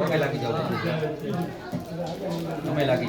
પગે લાગી જાવ તમે લાગી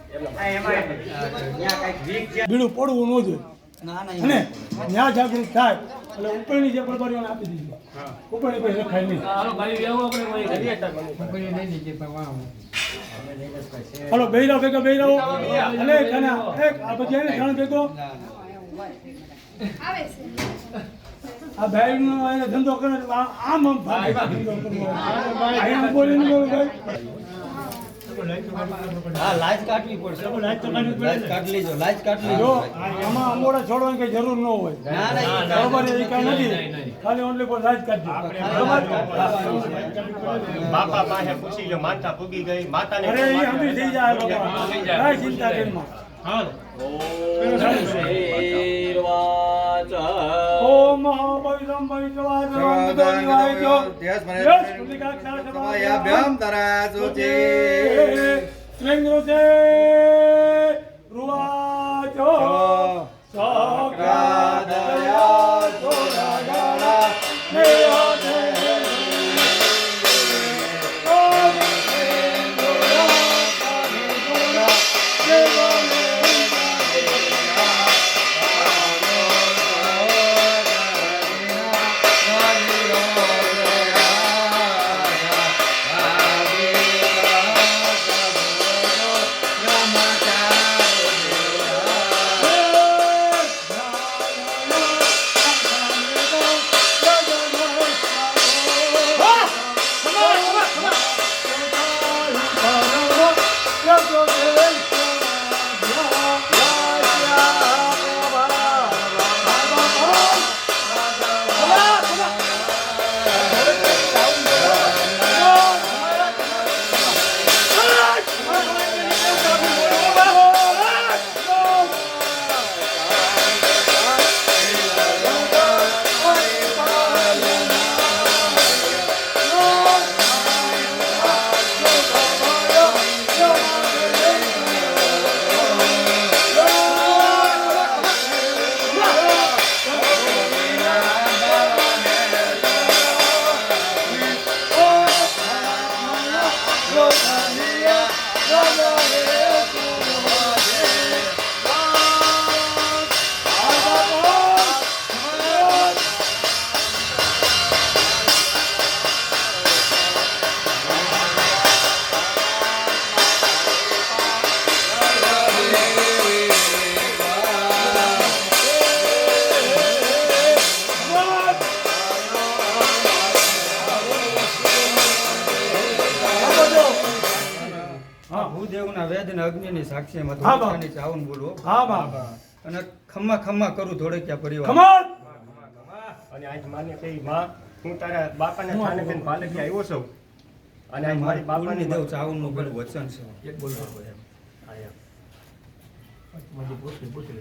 બીડું પડવું ન જોઈએ. અને ન્યા જાગૃત થાય. એટલે ઉપરની જે પરબારીઓને આપી દીધી. ઉપરની પછી રખાય નહીં. હલો બેરા ભેગા બેરાઓ અને કના એક આ બધી એને જાણ ભેગો. આ ભાઈ નો એને ધંધો કરે આમ આમ ભાઈ ધંધો કરવો બોલી ભાઈ. હા લાજ કાઢવી પડશે. લાજ કાઢી લેજો લાજ કાઢી લેજો. આમાં અંગોડા છોડવાની કઈ જરૂર ન હોય. ના ના બરોબર એ કઈ નથી. ખાલી ઓનલી ફોર રાજ કાઢજો બરોબર? બાપા પાસે પૂછી લો માતા પૂગી ગઈ માતાને અરે એ હમણાં થઈ જાય બાપા. કાંઈ ચિંતા Yes, my name is Ruacho. Yes, ભૂદેવના વેદના અગ્નિ ની સાક્ષી માં ચાવન બોલવો હા બાબા અને ખમ્મા ખમ્મા કરું ધોળકિયા પરિવાર. કમાલ અને આજ માને કહી માં હું તારા બાપાને થાને થઈને પાલકી આવ્યો છું. અને આજ મારી બાપાની દેવ ચાવનનું પેલું વચન છે. એક બોલવા પડે પૂછી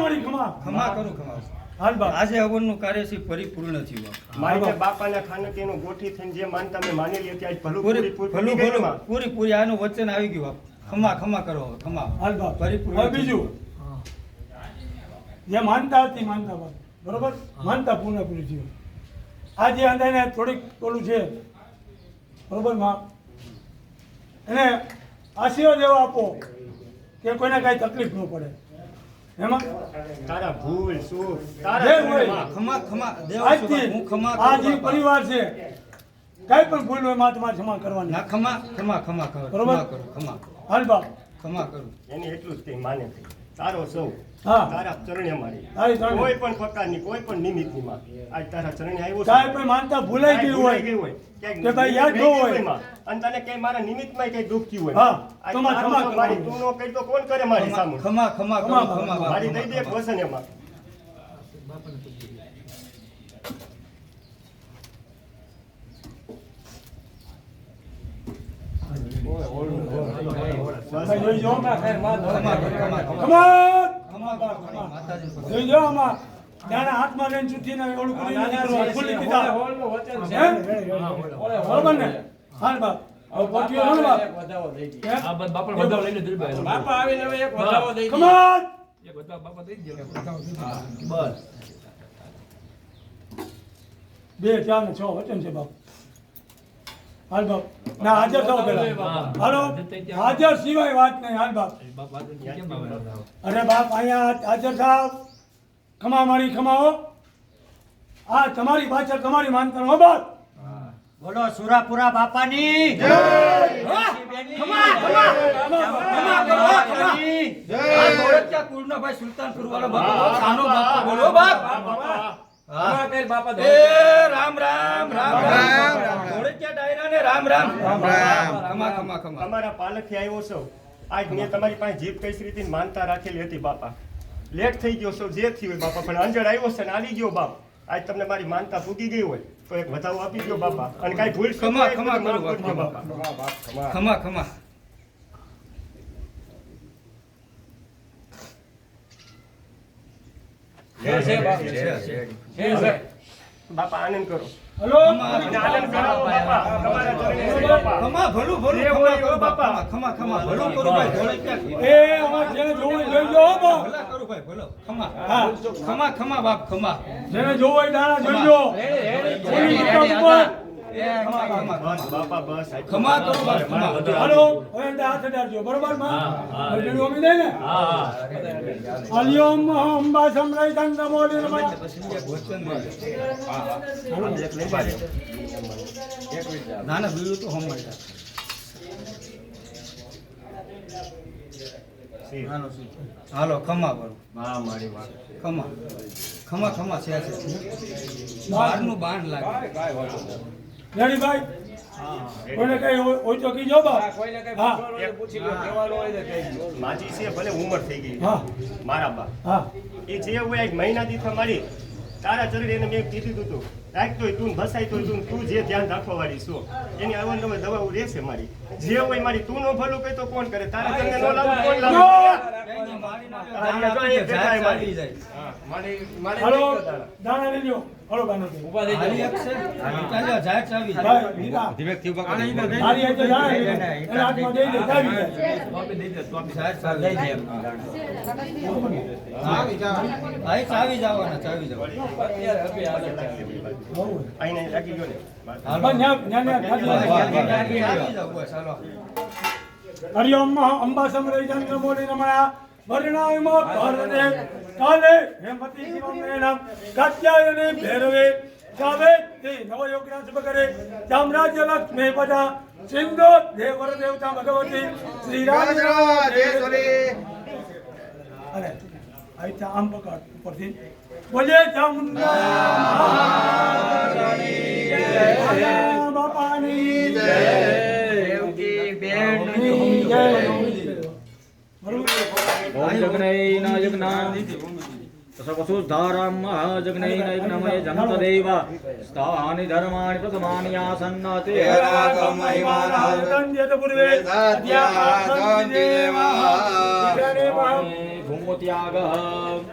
વળી કમાલ ખમા કરું ખમા. કરું બા આજે હવનનું કાર્ય છે પરિપૂર્ણ થયું મારી બાપાના ખાનકીનું ગોઠી થઈને જે માનતા તમે માની લી કે આજ ભલું પૂરી પૂરી ભલું પૂરી ભલું. માં. પૂરી પૂરી આનું વચન આવી ગયું બાપ. ખમા ખમા કરો હવે, ખમા હાલ બાપ પરિપૂર્ણ હવે બીજું. જે માનતા હતી માનતા બાપ બરોબર? માનતા પૂર્ણ પૂરી થયું આ જે અંદાને થોડીક ઓલું છે. બરોબરમાં? એને આશીર્વાદ એવો આપો કે કોઈને કાંઈ તકલીફ ન પડે. એમાં? તારા ભૂલ સુખ તારા. ખમા ખમા દેવ આજથી હું ખમા આ જે પરિવાર છે કઈ પણ ભૂલ હોયમાં તમારે ક્ષમા કરવાની. ના ખમા ખમા ખમા ખમા બરોબર? ખમા ખમા હાલ બાપ. ખમા કરું. એને એટલું જ કંઈ માને. તારો સૌ તારા ચરણે મારી કોઈ પણ પ્રકારની કોઈ પણ નિમિત્તની માં આજ તારા ચરણે આવ્યો કાંઈ માનતા ભૂલાઈ ગયું હોય ગયું ક્યાંક કે ભાઈ યાદ ન હોય. અને તને ક્યાંય મારા નિમિત્તમાં ક્યાંય દુઃખ થયું હોય હા, આજ તો માં તારો ક્ષમા સૌ મારી તું નો કહી તો કોણ કરે મારી ખમા ખમા ખમા ખમા, ખમા મારી દઈ દે વસન એમાં ભાઈ જોઈજો ખમા કરું, ખમા કરું. ખમા ખમા કરું, ખમા. દે. બસ બે ચાર ને છ વચન છે બાપ હાલ બાપ. ના હાજર થાવ પેલા હાલો. હાજર સિવાય વાત નહીં. હાલ બાપ? અરે બાપ અહીંયા હાજર થાવ ખમા મારી ખમાઓ આ તમારી પાછળ તમારી માનતર હો બાપ. બોલો સુરાપુરા બાપાની. આ ધોળકિયા કુળનો ભાઈ સુલતાનપુર વાળો બાપા. સાનો બાપા. બોલો બાપ. બાપા. રામ રામ. રામ રામ. ડાયરાને રામ. રામ ખમા ખમા ખમા તમારા પાલકથી આવ્યો છો. આજ મેં તમારી પાસે જીભ કઈ રીતે માનતા રાખેલી હતી બાપા? લેટ થઈ ગયો છો જે થયું બાપા પણ અંજળ આવ્યો છે ને આવી ગયો બાપ. આજ તમને મારી માનતા પૂગી ગઈ હોય તો એક વધારો આપી દો બાપા. અને કાંઈ ભૂલ ખમા, ખમા ખમા. બાપા ખમા. ખમા છે, છે. છે, છે. બાપા આનંદ કરો હલો આનંદ કરો બાપા તમારા ચરણે બાપા ખમા ભલું ભલું ખમા કરો બાપા. ખમા ખમા ભલું કરો ભાઈ એ અમાર જેને જોવું હોય જોઈજો બો ભલા કરો ભાઈ ભલો ખમા હા ખમા ખમા બાપ ખમા જેને જોવું હોય દાણા જોઈજો ખુલ્લી બસ બાપા બસ ખમા કરું બાપ હાલો ને ના બીજું તો હમ હાલો ખમા કરો ખમા ખમા ખમા છે બારનું બાણ લાગે રેડી ભાઈ? કોઈને કઈ હોય હોય તો કીજો બા કોઈને કઈ હા. પૂછવાનું પૂછી લો. કહેવાનું હોય તો કહેજો. માજી છે ભલે ઉંમર થઈ ગઈ. હા. મારા બા હા. એ જે હોય એક મહિના દી મારી તારા ચરણે એને મેં કીધું તું રાખતો તું ભસાય તો તું તું જે ધ્યાન રાખવા વાળી છો. એની અવનવર દવાઓ રહેશે મારી. જે હોય મારી તું નો ભલું કહે તો કોણ કરે? તારા ચરણે નો લાવું કોણ લાવે? હાલો દાણા લેજો. હાલો બાનો દે ઊભા થઈ જાઓ. ભાઈ દીદા મારી આજે દાણા લેજો એને હાથમાં દઈ દે ચાવી દે ટોપી દઈ દે, ટોપી. ચાવી જવાના ચાવી જવાના. અત્યારે અભી આગળ ચાલે. બહુ. અહીં લાગી ગયો ને. પણ ન્યા- ન્યા- ન્યા ચાવી જાવ અંબા સમરય ચંદ્ર મોલી રમણા વર્ણાયમાં ભારતે કાલે હેમતી મેનમ કાત્યાયને ભેરવે સાવે તે નવયોગના શુભ કરે. સામ્રાજ્ય લક્ષ્મી પદા સિંધો દેવર દેવતા ભગવતી. શ્રી રામ અરે અહીં ત્યાં આમ પકડ ઉપરથી. બોલે ચામુંડા. જગનૈના યજ્ઞાન સર્વસુધારામ મહાજગ્નૈન યજ્ઞમય જંતદેવ સ્થાની ધર્માણિ પ્રથમાની આસન્ન તે ભૂમોત્યાગ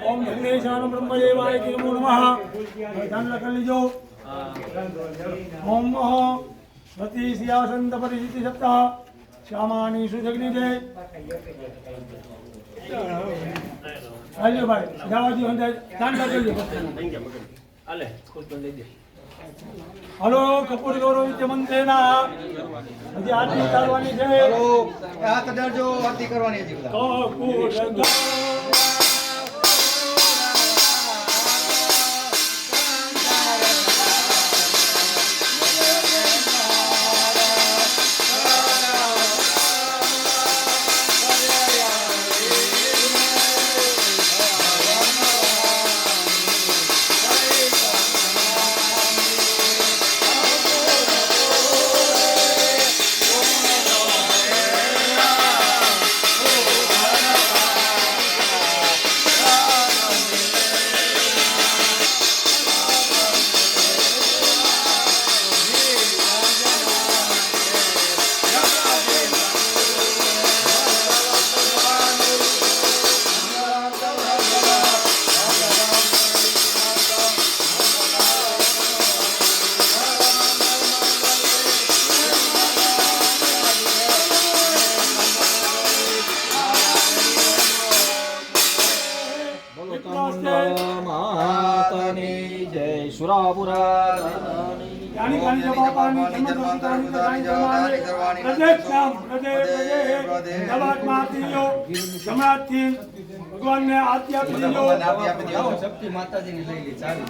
ઓમ વિઘ્નેશાન બ્રહ્મદેવાય કે નમો નમઃ ધ્યાન લખી લીજો ઓમ સતી સિયાસંત પરિસ્થિતિ સપ્તાહ શ્યામાની સુજગની જય હાલ્યો ભાઈ જવાજી દો અંદર. ધ્યાન રાખજો હાલે, દે. હલો કપૂર ગૌરવ વિદ્ય મંત્રેના હજી આરતી ઉતારવાની છે. હાથ અડાડજો આરતી કરવાની છે કપૂર ગૌરવ કાની જવાબાની જન્મદોષિકાની જગાની જમાની પ્રદેશ નામ પ્રદે પ્રદે જવાતમાં આપીજો જમણાથી ભગવાનને આરતી આપીજો લાવો શક્તિ માતાજીની લઈ લી ચાલુ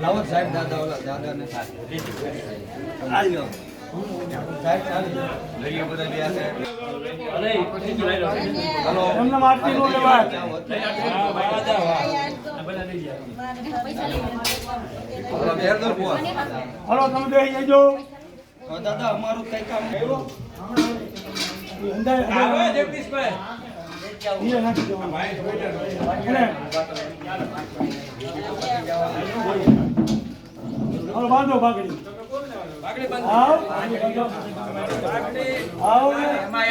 લાવો સાહેબ દાદા ઓલા દાદાને હાથે હલો હલો બેર દો તમે બેસી જજો દાદા અમારું કઈ કામ કર્યું અંદર ઈએ નાખી દેવાનું. બાંધો બાગડી આવ આવ ને. એમાં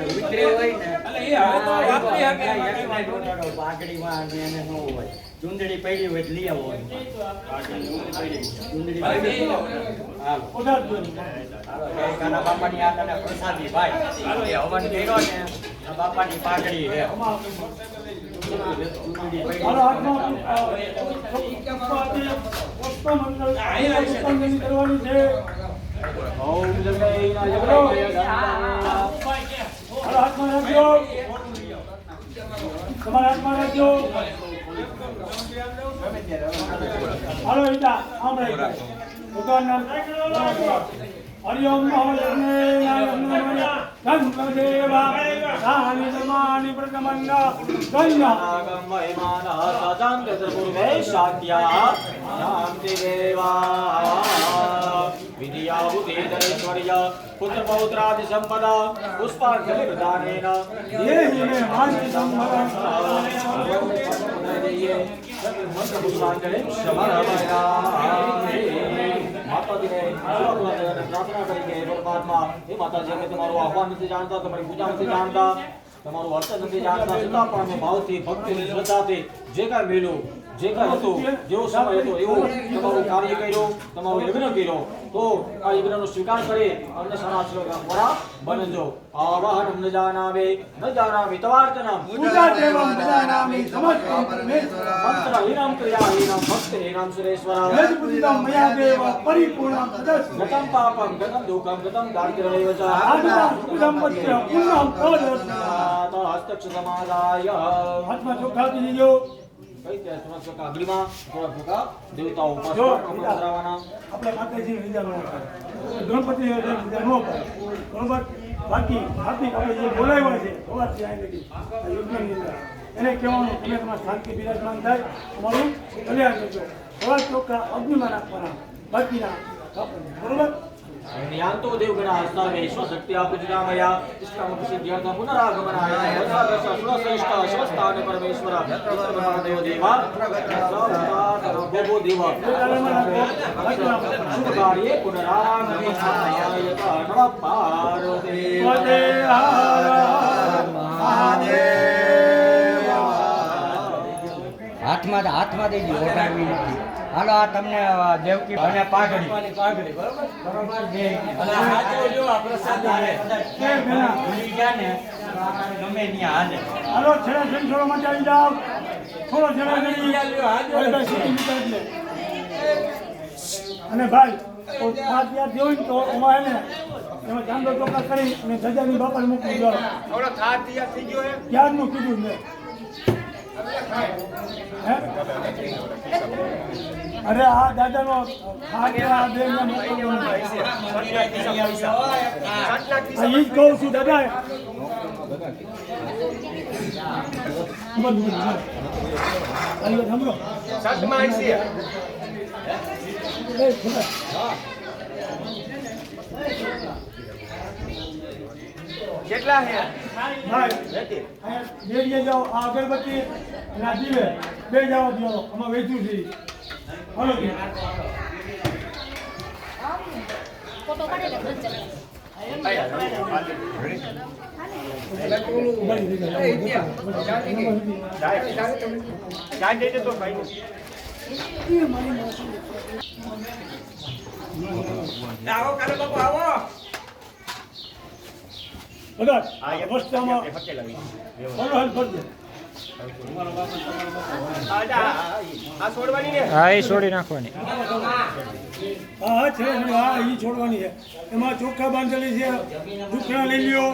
હોય ઉતરે હોય ને એને ન હોય. ચૂંદડી પડી હોય લઈ આવો ચૂંદડી પડી હાલો. ઉધાર કાના બાપાની આ તને પ્રસાદી ભાઈ. હવન કર્યો ને આ બાપાની પાઘડી છે. હાથમાં રાખજો. તમારા હાથમાં રાખજો. હાલો ઈટા સાંભળે ભગવાન નામ હરિઓમ ગંગદેવા. રાણી પુષ્પાંજલિ સમર્પયામિ માતાજીને પ્રાર્થના કરી કે પરમાત્મા હે માતાજી અમે તમારું આહ્વાન નથી જાણતા તમારી પૂજા નથી જાણતા તમારું અર્થ નથી જાણતા છતાં પણ અમે ભાવથી ભક્તિની શ્રદ્ધાથી જે કાંઈ મેળ્યું જે કાંઈ હતું જેવો સમય હતો એવો તમારું કાર્ય કર્યું તમારો યજ્ઞ કર્યો તો આ યજ્ઞનો સ્વીકાર કરી અમને સનાચરા બનજો. આવાહન ન જાનાવે ન જાનાવે તવાર્તનમ પૂજા દેવમ ભજાનામિ સમસ્તમ પરમેશ્વર મંત્રહીનમ ક્રિયાહીનમ ભક્તિહીનમ સુરેશ્વર. વેદ પૂજિતમ મયા દેવ પરિપૂર્ણમ તદસ્તુ. ગતમ પાપમ ગતમ દુઃખમ ગતમ દારિદ્ર્યમેવ ચ આજના સુખદમ પત્ય પુણ્યમ પ્રદર્શના તો હસ્તક્ષ સમાદાય ત્યાં ચોખા અગ્નિમાં આપણે માતાજી ન ગણપતિ લીધા ન બરોબર? બાકી હાર્દિક આપણે જે બોલાવ્યા છે સવારથી અહીં લગી આ અંદર એને કહેવાનું તમે તમારા શાંતિ બિરાજમાન થાય તમારું કલ્યાણ કરજો. સવાર ચોખ્ખા અગ્નિમાં નાખવાના બાકીના. બરોબર? યાંતો દેવગણા હસ્તામે સ્વશક્ત્યા પૂજનામયા ઇષ્ટામુખસિદ્ધ્યર્થ પુનરાગમનાય વત્સાદશ સુરશ્રેષ્ઠ શિવસ્થાન પરમેશ્વર યત્રબ્રહ્મદેવ દેવા સર્વતા ગોગો દેવ શુભ કાર્યે પુનરાગમનાય નમઃ પાર્વતી વદે હાથમાં હાથમાં દેજી, ઓઢાડવી નથી. હાલો આ તમને દેવકી અને પાઘડી. પાઘડી બરોબર? અને હાથો જો આ પ્રસાદી છે જય ભેલા. ભૂલી ગયા ને ગમે હાલે. હાલો છેડા છેડી થોડો આવી જાઓ. થોડો નીકળી લે. અને ભાઈ તો પાંચ યાર જેવું તો એમાં એને એમાં ચાંદો ચોકા કરી અને સજાની બાપા મૂકી દો આવડો થાળ તૈયાર થઈ ગયો ક્યારનું કીધું મેં? અરે આ દાદા નો ઈ જ કહું છું દાદા બધું બધું હાલો, છે એ, ખબર. કેટલા હે ભાઈ બેડીએ જાઓ આ અગરબત્તી દીવે બે જાઓ દો આમાં વેચ્યું છે. હાલો ફોટો પાડેલો વચ્ચે ચાર દેજો તો ભાઈ આવો કાલે બાપુ હલો આ છોડવાની હા એ છોડી નાખવાની. હા હા છે હા એ છોડવાની છે. એમાં ચોખ્ખા બાંધેલી છે દુખણા લઈ લ્યો.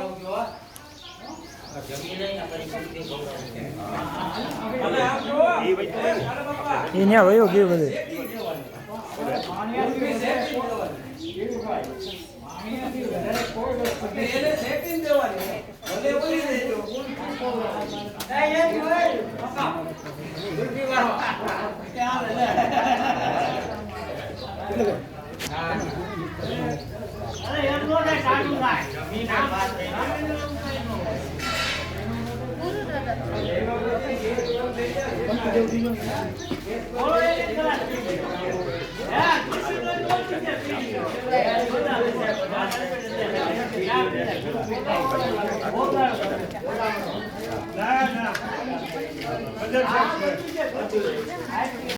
એ વૈતું હોય ને. એ ન્યા વયો ગયું બધું. ના ના